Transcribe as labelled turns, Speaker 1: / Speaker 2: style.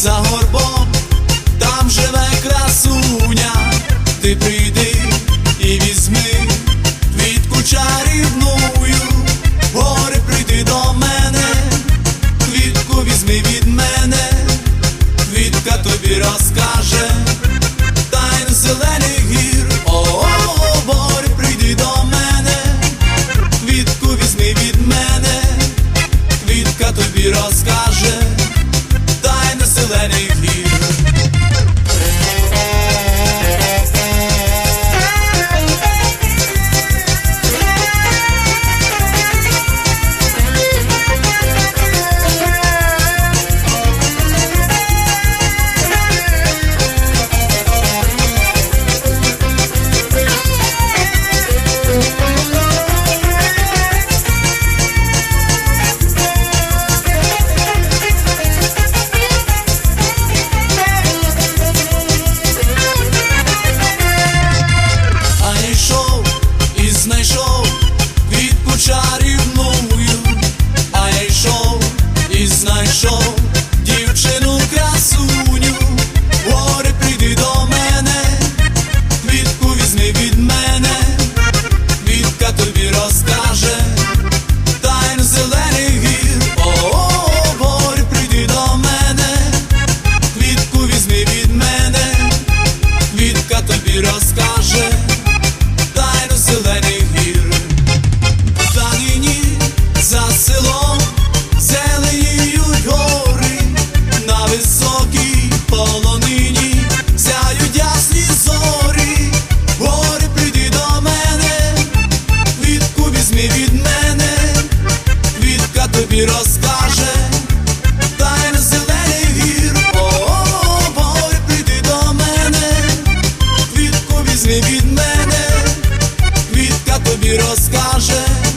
Speaker 1: за горбом, там живе красуня, ти прийди that Від під почарівною, а я йшов і знайшов. полонині ясні зорі, горі прийди до мене, квітку візьми від мене, квітка тобі розкаже, тайна зелений гір, о, горі прийди до мене, квітку візьми від мене, квітка тобі розкаже.